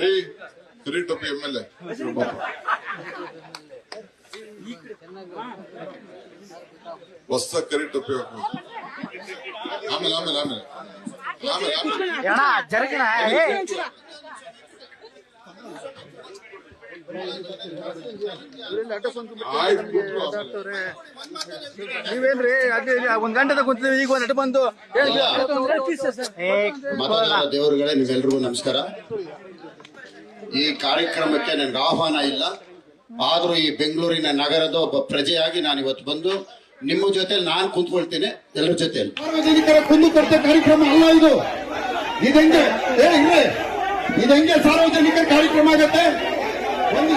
ರೀ ಕರಿ ಟೊಪ್ಪಿ M L A. ಹೊಸ ಕರಿ ಟೊಪ್ಪಿ. ಆಮೇಲೆ ಆಮೇಲೆ ಆಮೇಲೆ. ನೀವೇನ್ರಿ ಅಲ್ಲಿ ಒಂದ್ ಗಂಟೆ ಕುಂತಿದ್ವಿ ಈಗ ಒಂದ್ ಬಂದು. ದೇವರುಗಳೇ ನೀವೆಲ್ರಿಗೂ ನಮಸ್ಕಾರ. ಈ ಕಾರ್ಯಕ್ರಮಕ್ಕೆ ನನಗೆ ಆಹ್ವಾನ ಇಲ್ಲ. ಆದರೂ ಈ ಬೆಂಗಳೂರಿನ ನಗರದ ಒಬ್ಬ ಪ್ರಜೆಯಾಗಿ ನಾನು ಇವತ್ತು ಬಂದು ನಿಮ್ಮ ಜೊತೆ ನಾನು ಕುಂತ್ಕೊಳ್ತೇನೆ ಎಲ್ಲರ ಜೊತೆ ಸಾರ್ವಜನಿಕರ ಕುಂದುಕೊರತೆ ಕಾರ್ಯಕ್ರಮ ಅಲ್ಲ ಇದು. ಇದಂಗೆ, ಏ ಹಿಂಗೆ ಇದಂಗೆ ಸಾರ್ವಜನಿಕರ ಕಾರ್ಯಕ್ರಮ ಆಗತ್ತೆ? ಒಂದು